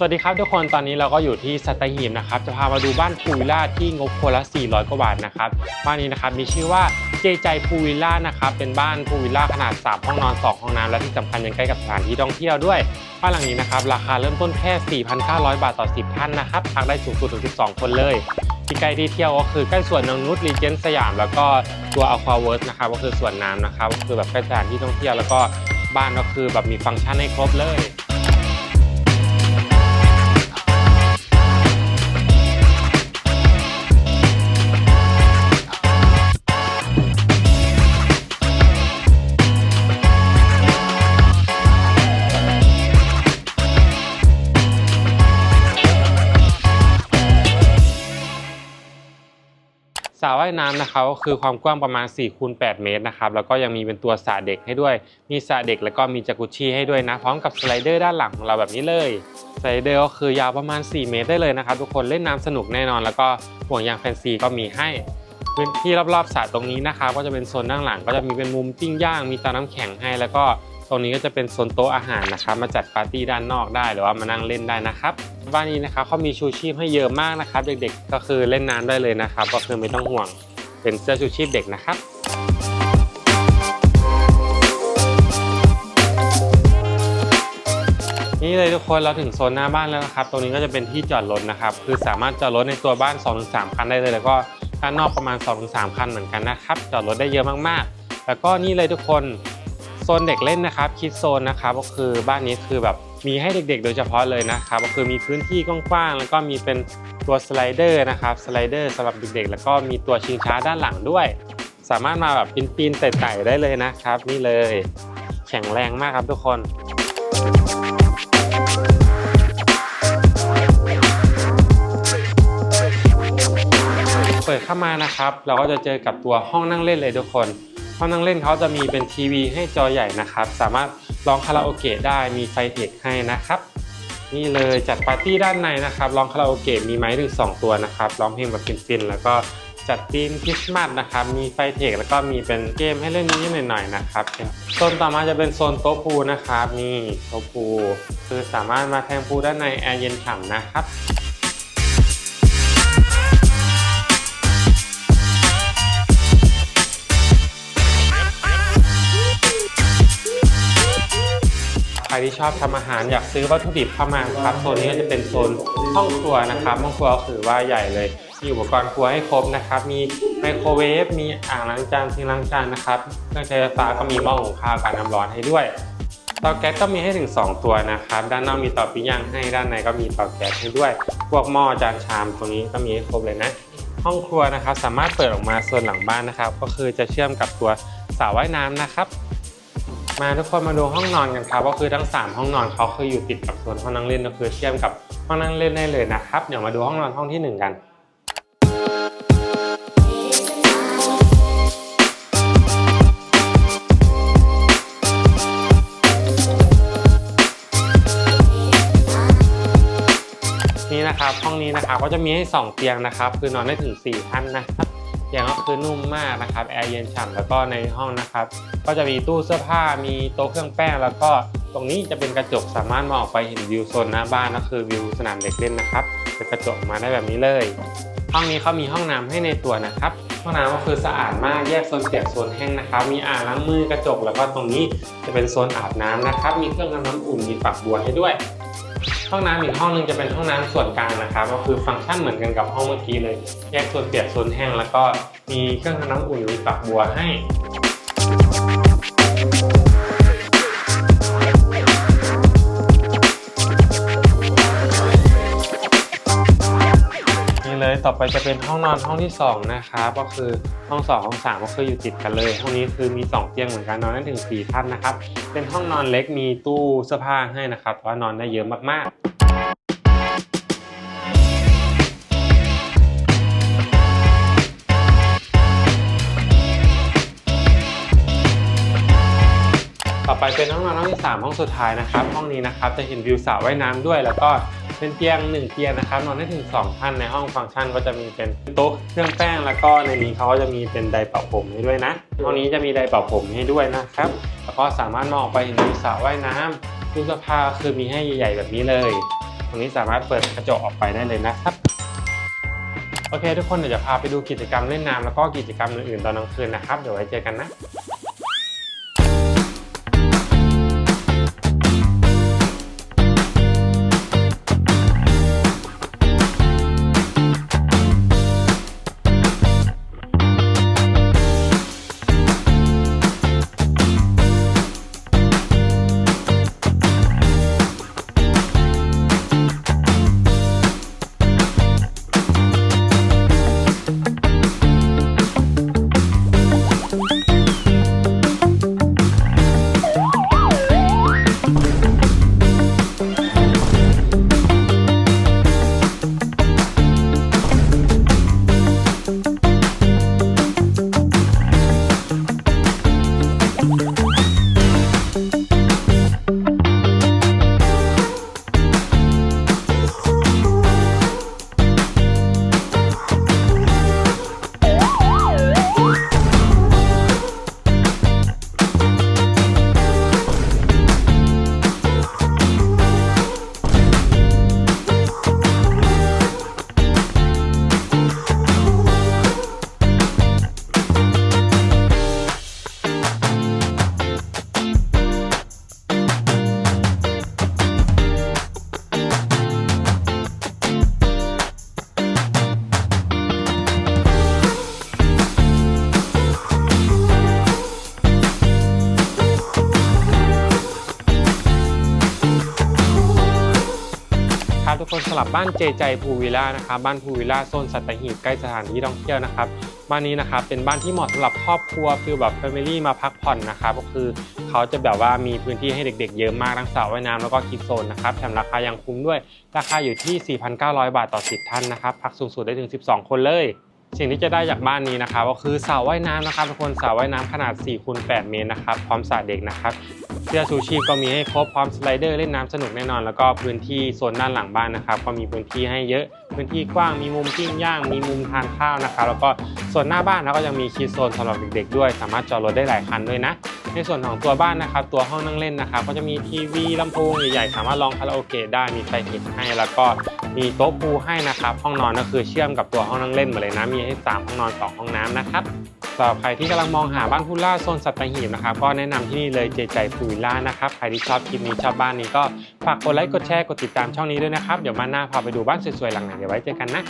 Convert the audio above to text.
สวัสดีครับทุกคนตอนนี้เราก็อยู่ที่สัตหีบนะครับจะพามาดูบ้านพูวิลล่าที่งบคนละ 400 กว่าบาทนะครับบ้านนี้นะครับมีชื่อว่าเจใจพูวิลล่านะครับเป็นบ้านพูวิลล่าขนาด 3 ห้องนอน 2 ห้องน้ำและที่สำคัญยังใกล้กับสถานที่ท่องเที่ยวด้วยบ้านหลังนี้นะครับราคาเริ่มต้นแค่ 4,900 บาทต่อ 10 ท่านนะครับพักได้สูงสุดถึง 12 คนเลยที่ใกล้ที่เที่ยวก็คือใกล้สวนนงนุชรีเจนสยาม แล้วก็ตัวอควาเวิร์สนะครับก็คือสวนน้ำนะครับก็คือแบบใกล้สถานที่ท่องเที่ยวแล้วก็บ้านก็คือแบบมีฟังก์ชันให้ครบเลย สระว่ายน้ำนะครับก็คือความกว้างประมาณ4คูณ8เมตรนะครับแล้วก็ยังมีเป็นตัวสระเด็กให้ด้วย มีสระเด็กแล้วก็มีจักรุชี่ให้ด้วยนะ พร้อมกับสไลเดอร์ด้านหลังของเราแบบนี้เลยสไลเดอร์ก็คือยาวประมาณ 4 เมตรได้เลยนะครับทุกคนเล่นน้ำสนุกแน่นอน แล้วก็ห่วงยางแฟนซีก็มีให้พื้นที่รอบๆสระตรงนี้นะครับก็จะเป็นโซนด้านหลัง ก็จะมีเป็นมุมปิ้งย่างมีเตาน้ำแข็งให้แล้วก็ ตรงนี้ก็จะเป็นโซนโต๊ะอาหารนะครับ มาจัดปาร์ตี้ด้านนอกได้หรือว่ามานั่งเล่นได้นะครับบ้านนี้นะครับเขามีชูชีพให้เยอะมากนะครับ เด็กๆ ก็คือเล่นน้ำได้เลยนะครับ ก็คือไม่ต้องห่วงเป็นเสื้อชูชีพเด็กนะครับนี่เลยทุกคนเราถึงโซนหน้าบ้านแล้วนะครับ ตรงนี้ก็จะเป็นที่จอดรถนะครับ คือสามารถจอดรถในตัวบ้าน 2-3 คันได้เลย แล้วก็ด้านนอกประมาณ 2-3 คันเหมือนกันนะครับ จอดรถได้เยอะมากๆ แล้วก็นี่เลยทุกคน ซนเด็กเล่นนะครับคิดโซนนะครับก็คือบ้านนี้คือแบบมีให้เด็กๆ โดยเฉพาะเลยนะครับก็คือมีพื้นที่กว้างๆแล้วก็มีเป็นตัวสไลเดอร์นะครับสไลเดอร์สำหรับเด็กๆ แล้วก็มีตัวชิงช้าด้านหลังด้วย สามารถมาแบบปีนๆไต่ๆได้เลยนะครับ นี่เลย แข็งแรงมากครับทุกคนเปิดเข้ามานะครับ เราก็จะเจอกับตัวห้องนั่งเล่นเลยทุกคน ห้องนั่งเล่นเขาจะมีเป็นทีวีให้จอใหญ่นะครับ สามารถร้องคาราโอเกะได้มีไฟเทคให้นะครับ นี่เลยจัดปาร์ตี้ด้านในนะครับร้องคาราโอเกะมีไม้ถึงสองตัวนะครับร้องเพลงแบบฟินๆแล้วก็จัดธีมคริสต์มาสนะครับ มีไฟเทคแล้วก็มีเป็นเกมให้เล่นนิดหน่อยๆนะครับโซนต่อมาจะเป็นโซนโต๊ะพูลนะครับนี่โต๊ะพูลคือสามารถมาแทงพูลด้านในแอร์เย็นฉ่ำนะครับ ที่ชอบทำอาหารอยากซื้อวัตถุดิบเข้ามาครับโซนนี้ก็จะเป็นโซนห้องครัวนะครับห้องครัวก็คือว่าใหญ่เลย มีอุปกรณ์ครัวให้ครบนะครับ มีไมโครเวฟมีอ่างล้างจานซิงล้างจานนะครับเครื่องใช้ไฟฟ้าก็มีหม้อหุงข้าวการน้ำร้อนให้ด้วยเตาแก๊สก็มีให้ถึง 2 ตัวนะครับ ด้านนอกมีเตาปิ้งย่างให้ด้านในก็มีเตาแก๊สให้ด้วย พวกหม้อจานชามตรงนี้ก็มีให้ครบเลยนะ ห้องครัวนะครับสามารถเปิดออกมาส่วนหลังบ้านนะครับ ก็คือจะเชื่อมกับตัวสระว่ายน้ำนะครับ มาทุกคนมาดูห้องนอนกันครับก็คือทั้ง 3 ห้องนอนเขาคืออยู่ติดกับโซนห้องนั่งเล่นก็คือเชื่อมกับห้องนั่งเล่นได้เลยนะครับ เดี๋ยวมาดูห้องนอนห้องที่ 1 กันนี่นะครับห้องนี้นะครับก็จะมีให้ 2 เตียงนะครับ คือนอนได้ถึง4ท่านนะครับ เตียงก็คือนุ่มมากนะครับแอร์เย็นฉ่ำแล้วก็ในห้องนะครับ ก็จะมีตู้เสื้อผ้ามีโต๊ะเครื่องแป้ง แล้วก็ตรงนี้จะเป็นกระจกสามารถมองออกไปเห็นวิวโซนหน้าบ้านก็คือวิวสนามเด็กเล่นนะครับเป็นกระจกมาได้แบบนี้เลย ห้องนี้เขามีห้องน้ำให้ในตัวนะครับห้องน้ำก็คือสะอาดมากแยกโซนเปียกโซนแห้งนะครับ มีอ่างล้างมือกระจกแล้วก็ตรงนี้จะเป็นโซนอาบน้ำนะครับ มีเครื่องทำน้ำอุ่นมีฝักบัวให้ด้วย ห้องน้ำอีกห้องหนึงจะเป็นห้องน้ำส่วนกลางนะครับ ก็คือฟังก์ชันเหมือนกันกับห้องเมื่อกี้เลย แยกโซนเปียกโซนแห้งแล้วก็มีเครื่องทำน้ำอุ่นมีฝักบัวให้ ต่อไปจะเป็นห้องนอนห้องที่สองนะครับก็คือห้องสองห้องสามก็คืออยู่ติดกันเลย ห้องนี้คือมีสองเตียงเหมือนกันนอนได้ถึงสี่ท่านนะครับ เป็นห้องนอนเล็กมีตู้เสื้อผ้าให้นะครับเพราะว่านอนได้เยอะมากๆต่อไปเป็นห้องนอนห้องที่สามห้องสุดท้ายนะครับ ห้องนี้นะครับจะเห็นวิวสระว่ายน้ำด้วย แล้วก็ เป็นเตียงหนึ่งเตียงนะครับนอนได้ถึงสองท่านในห้องฟังก์ชันก็จะมีเป็นโต๊ะเครื่องแป้งแล้วก็ในนี้เขาก็จะมีเป็นไดร์เป่าผมให้ด้วยนะห้องนี้จะมีไดร์เป่าผมให้ด้วยนะครับแล้วก็สามารถมองออกไปเห็นสระว่ายน้ำตู้เสื้อผ้าคือมีให้ใหญ่ ๆ แบบนี้เลยตรงนี้สามารถเปิดกระจกออกไปได้เลยนะครับโอเค ทุกคนเดี๋ยวจะพาไปดูกิจกรรมเล่นน้ำแล้วก็กิจกรรมอื่นๆตอนกลางคืนนะครับ เดี๋ยวไว้เจอกันนะ คนสลับบ้านเจใจพูวิลล่านะครับบ้านพูวิลล่าโซนสัตหีบใกล้สถานที่ท่องเที่ยวนะครับบ้านนี้นะครับเป็นบ้านที่เหมาะสำหรับครอบครัวฟิลแบบแฟมิลี่มาพักผ่อนนะครับก็คือเขาจะแบบว่ามีพื้นที่ให้เด็ก ๆ เยอะมากทั้งสระว่ายน้ำแล้วก็คิดโซนนะครับแถมราคายังคุ้มด้วยราคาอยู่ที่ 4,900 บาทต่อ 10 ท่านนะครับพักสูงสุดได้ถึง 12 คนเลยสิ่งที่จะได้จากบ้านนี้นะครับก็คือสระว่ายน้ำนะครับทุกคนสระว่ายน้ำขนาด4คูณ8เมตรนะครับพร้อมสระเด็กนะครับ เสื้อชูชีพก็มีให้ครบพร้อมสไลเดอร์เล่นน้ำสนุกแน่นอน แล้วก็พื้นที่โซนด้านหลังบ้านนะครับ ก็มีพื้นที่ให้เยอะ พื้นที่กว้าง มีมุมปิ้งย่าง มีมุมทานข้าวนะครับ แล้วก็ส่วนหน้าบ้านเราก็ยังมีคีโซนสำหรับเด็ก ๆ ด้วย สามารถจอดรถได้หลายคันด้วยนะ ในส่วนของตัวบ้านนะครับ ตัวห้องนั่งเล่นนะครับ ก็จะมีทีวีลำโพงใหญ่ๆ สามารถรองคาราโอเกะได้ มีไฟเห็นให้ แล้วก็มีโต๊ะพูให้นะครับ ห้องนอนก็คือเชื่อมกับตัวห้องนั่งเล่นหมดเลยนะ มีให้สามห้องนอนสองห้องน้ำนะครับ สำหรับใครที่กำลังมองหาบ้านพูล่าโซนสัตหีบนะครับก็แนะนำที่นี่เลยเจใจพูลล่านะครับใครที่ชอบคลิปนี้ชอบบ้านนี้ก็ฝากกดไลค์กดแชร์กดติดตามช่องนี้ด้วยนะครับเดี๋ยวมาหน้าพาไปดูบ้านสวยๆหลังไหนเดี๋ยวไว้เจอกันนะ